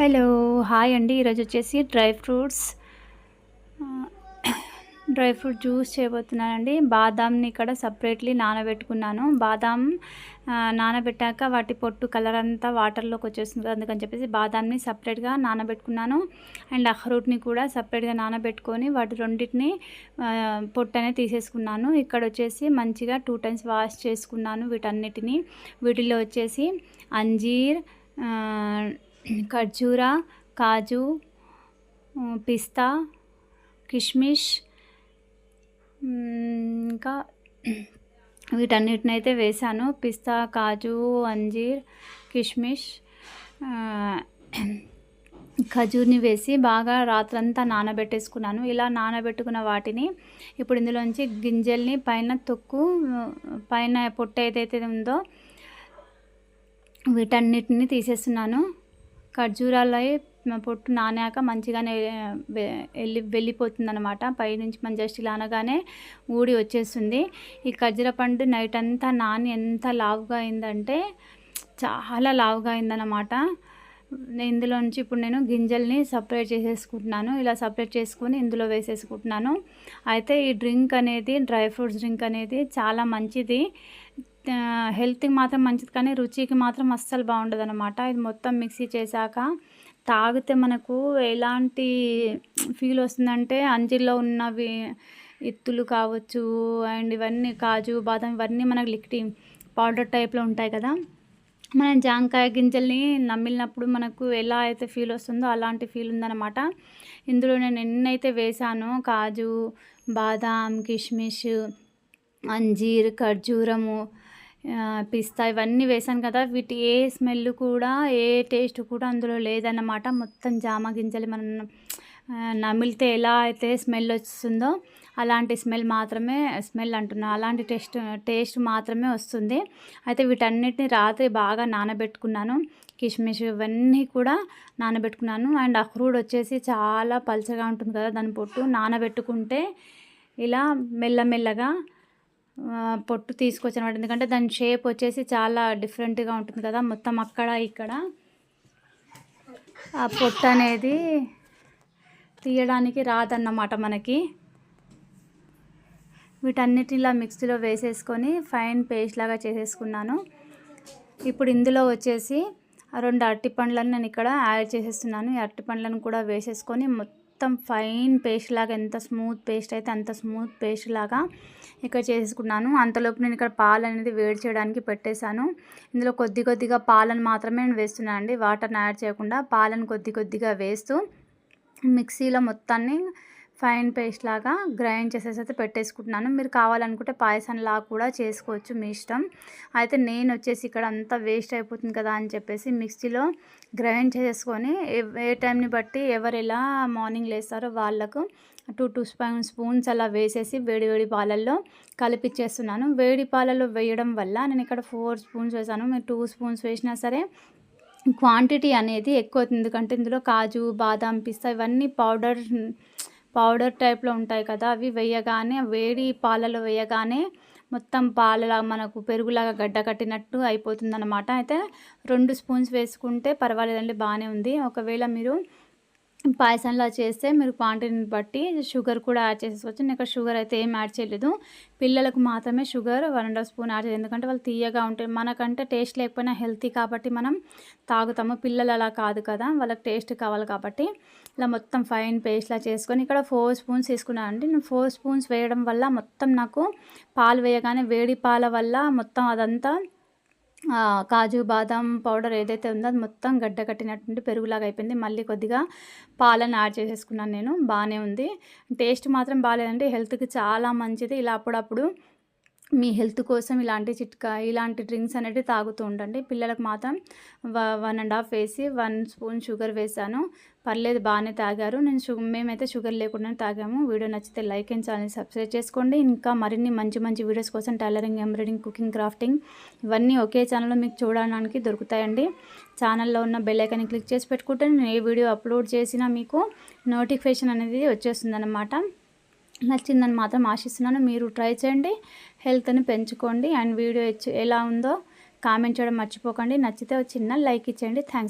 Hello hi అండి. ఈరోజు వచ్చేసి dry fruits dry fruit juice చేయబోతున్నానండి. బాదాంని ఇక్కడ సపరేట్లీ నానబెట్టుకున్నాను. బాదాం నానబెట్టాక వాటి పొట్టు కలర్ అంతా వాటర్లోకి వచ్చేస్తుంది అందుకని చెప్పేసి బాదాంని సపరేట్గా నానబెట్టుకున్నాను. అండ్ అహ్రూట్ని కూడా సపరేట్గా నానబెట్టుకొని వాటి రెండింటిని పొట్టు అనేది తీసేసుకున్నాను. ఇక్కడ వచ్చేసి మంచిగా టూ టైమ్స్ వాష్ చేసుకున్నాను వీటన్నిటిని. వీటిలో వచ్చేసి అంజీర్ ఖర్జూర కాజు పిస్తా కిష్మిష్ ఇంకా వీటన్నిటిని అయితే వేసాను పిస్తా కాజు అంజీర్ కిష్మిష్ ఖజూర్ని వేసి బాగా రాత్రంతా నానబెట్టేసుకున్నాను. ఇలా నానబెట్టుకున్న వాటిని ఇప్పుడు ఇందులోంచి గింజల్ని పైన తొక్కు పైన పొట్టు ఏదైతే ఉందో వీటన్నిటిని తీసేస్తున్నాను. ఖర్జూరాలే పొట్టు నానాక మంచిగానే వెళ్ళి వెళ్ళిపోతుంది అనమాట పైనుంచి మన జస్ట్ ఇలా అనగానే ఊడి వచ్చేస్తుంది. ఈ ఖర్జూర పండు నైట్ అంతా నాని ఎంత లావుగా అయిందంటే చాలా లావుగా అయిందనమాట ఇందులో నుంచి ఇప్పుడు నేను గింజల్ని సపరేట్ చేసేసుకుంటున్నాను. ఇలా సపరేట్ చేసుకుని ఇందులో వేసేసుకుంటున్నాను. అయితే ఈ డ్రింక్ అనేది డ్రై ఫ్రూట్స్ డ్రింక్ అనేది చాలా మంచిది. హెల్త్కి మాత్రం మంచిది కానీ రుచికి మాత్రం అస్సలు బాగుండదు అనమాట ఇది మొత్తం మిక్సీ చేశాక తాగితే మనకు ఎలాంటి ఫీల్ వస్తుందంటే అంజీర్లో ఉన్నవి ఇత్తులు కావచ్చు అండ్ ఇవన్నీ కాజు బాదం ఇవన్నీ మనకు లిక్విడ్ పౌడర్ టైప్లో ఉంటాయి కదా. మనం జాంకాయ గింజల్ని నమ్మిలినప్పుడు మనకు ఎలా అయితే ఫీల్ వస్తుందో అలాంటి ఫీల్ ఉందన్నమాట. ఇందులో నేను ఎన్నైతే వేసానో కాజు బాదాం కిష్మిష్ అంజీర్ ఖర్జూరము పిస్తా ఇవన్నీ వేసాను కదా వీటి ఏ స్మెల్ కూడా ఏ టేస్ట్ కూడా అందులో లేదన్నమాట. మొత్తం జామ గింజలు మనం నమిలితే ఎలా అయితే స్మెల్ వస్తుందో అలాంటి స్మెల్ మాత్రమే స్మెల్ అంటున్నా అలాంటి టేస్ట్ టేస్ట్ మాత్రమే వస్తుంది. అయితే వీటన్నిటిని రాత్రి బాగా నానబెట్టుకున్నాను. కిష్మిష్ ఇవన్నీ కూడా నానబెట్టుకున్నాను. అండ్ అక్రూడ్ వచ్చేసి చాలా పల్చగా ఉంటుంది కదా దాని పొట్టు నానబెట్టుకుంటే ఇలా మెల్లమెల్లగా పొట్టు తీసుకొచ్చాను ఎందుకంటే దాని షేప్ వచ్చేసి చాలా డిఫరెంట్గా ఉంటుంది కదా మొత్తం అక్కడ ఇక్కడ. ఆ పొట్టు అనేది తీయడానికి రాదన్నమాట మనకి. వీటన్నిటిలా మిక్సీలో వేసేసుకొని ఫైన్ పేస్ట్ లాగా చేసేసుకున్నాను. ఇప్పుడు ఇందులో వచ్చేసి రెండు అరటి పండ్లను నేను ఇక్కడ యాడ్ చేసేస్తున్నాను. ఈ అరటి పండ్లను కూడా వేసేసుకొని మొత్తం మొత్తం ఫైన్ పేస్ట్ లాగా ఎంత స్మూత్ పేస్ట్ అయితే అంత స్మూత్ పేస్ట్ లాగా ఇక్కడ చేసుకున్నాను. అంతలోపు నేను ఇక్కడ పాలు అనేది వేడి చేయడానికి పెట్టేశాను. ఇందులో కొద్ది కొద్దిగా పాలను మాత్రమే నేను వేస్తున్నాను అండి. వాటర్ని యాడ్ చేయకుండా పాలను కొద్ది కొద్దిగా వేస్తూ మిక్సీలో మొత్తాన్ని ఫైన్ పేస్ట్ లాగా గ్రైండ్ చేసేసి అయితే పెట్టేసుకుంటున్నాను. మీరు కావాలనుకుంటే పాయసంలా కూడా చేసుకోవచ్చు మీ ఇష్టం. అయితే నేను వచ్చేసి ఇక్కడ అంతా వేస్ట్ అయిపోతుంది కదా అని చెప్పేసి మిక్సీలో గ్రైండ్ చేసేసుకొని ఏ టైంని బట్టి ఎవరు ఎలా మార్నింగ్ లేస్తారో వాళ్ళకు టూ టూ స్పూన్ స్పూన్స్ అలా వేసేసి వేడి వేడి పాలల్లో కలిపిచ్చేస్తున్నాను. వేడి పాలలో వేయడం వల్ల నేను ఇక్కడ ఫోర్ స్పూన్స్ వేసాను. మీరు టూ స్పూన్స్ వేసినా సరే క్వాంటిటీ అనేది ఎక్కువ అవుతుంది ఎందుకంటే ఇందులో కాజు బాదాం పిస్తా ఇవన్నీ పౌడర్ పౌడర్ టైప్లో ఉంటాయి కదా అవి వేయగానే వేడి పాలలో వేయగానే మొత్తం పాలలా మనకు పెరుగులాగా గడ్డ కట్టినట్టు అయిపోతుంది అనమాట అయితే రెండు స్పూన్స్ వేసుకుంటే పర్వాలేదండి బాగానే ఉంది. ఒకవేళ మీరు పాయసంలా చేస్తే మీరు క్వాంటిటీని బట్టి షుగర్ కూడా యాడ్ చేసుకోవచ్చు నేను ఇక్కడ షుగర్ అయితే ఏం యాడ్ చేయలేదు. పిల్లలకు మాత్రమే sugar one and half spoon add చేయలేదు. ఎందుకంటే వాళ్ళు తీయగా ఉంటాయి మనకంటే టేస్ట్ లేకపోయినా హెల్తీ కాబట్టి మనం తాగుతాము. పిల్లలు అలా కాదు కదా వాళ్ళకి టేస్ట్ కావాలి కాబట్టి ఇలా మొత్తం ఫైన్ పేస్ట్లా చేసుకొని ఇక్కడ ఫోర్ స్పూన్స్ తీసుకున్నాను అండి. నేను ఫోర్ స్పూన్స్ వేయడం వల్ల మొత్తం నాకు పాలు వేయగానే వేడి పాల వల్ల మొత్తం అదంతా కాజు బాదం పౌడర్ ఏదైతే ఉందో అది మొత్తం గడ్డ కట్టినటువంటి పెరుగులాగా అయిపోయింది. మళ్ళీ కొద్దిగా పాలను యాడ్ చేసేసుకున్నాను నేను. బాగానే ఉంది. టేస్ట్ మాత్రం బాగాలేదంటే హెల్త్కి చాలా మంచిది. ఇలా అప్పుడప్పుడు మీ హెల్త్ కోసం ఇలాంటి చిట్కా ఇలాంటి డ్రింక్స్ అనేవి తాగుతూ ఉండండి. పిల్లలకు మాత్రం వన్ అండ్ హాఫ్ వేసి వన్ స్పూన్ షుగర్ వేసాను పర్లేదు బాగానే తాగారు. నేను షుగర్ మేమైతే షుగర్ లేకుండానే తాగాము. వీడియో నచ్చితే లైక్ అండ్ ఛానల్ సబ్స్క్రైబ్ చేసుకోండి. ఇంకా మరిన్ని మంచి మంచి వీడియోస్ కోసం టైలరింగ్ ఎంబ్రాయిడింగ్ కుకింగ్ క్రాఫ్టింగ్ ఇవన్నీ ఒకే ఛానల్లో మీకు చూడడానికి దొరుకుతాయండి. ఛానల్లో ఉన్న బెల్ ఐకాన్ని క్లిక్ చేసి పెట్టుకుంటే నేను ఏ వీడియో అప్లోడ్ చేసినా మీకు నోటిఫికేషన్ అనేది వచ్చేస్తుంది నచ్చిందని మాత్రం ఆశిస్తున్నాను. మీరు ట్రై చేయండి. హెల్త్ని పెంచుకోండి. అండ్ వీడియో ఎలా ఉందో కామెంట్ చేయడం మర్చిపోకండి. నచ్చితే చిన్న లైక్ ఇచ్చేయండి. థ్యాంక్స్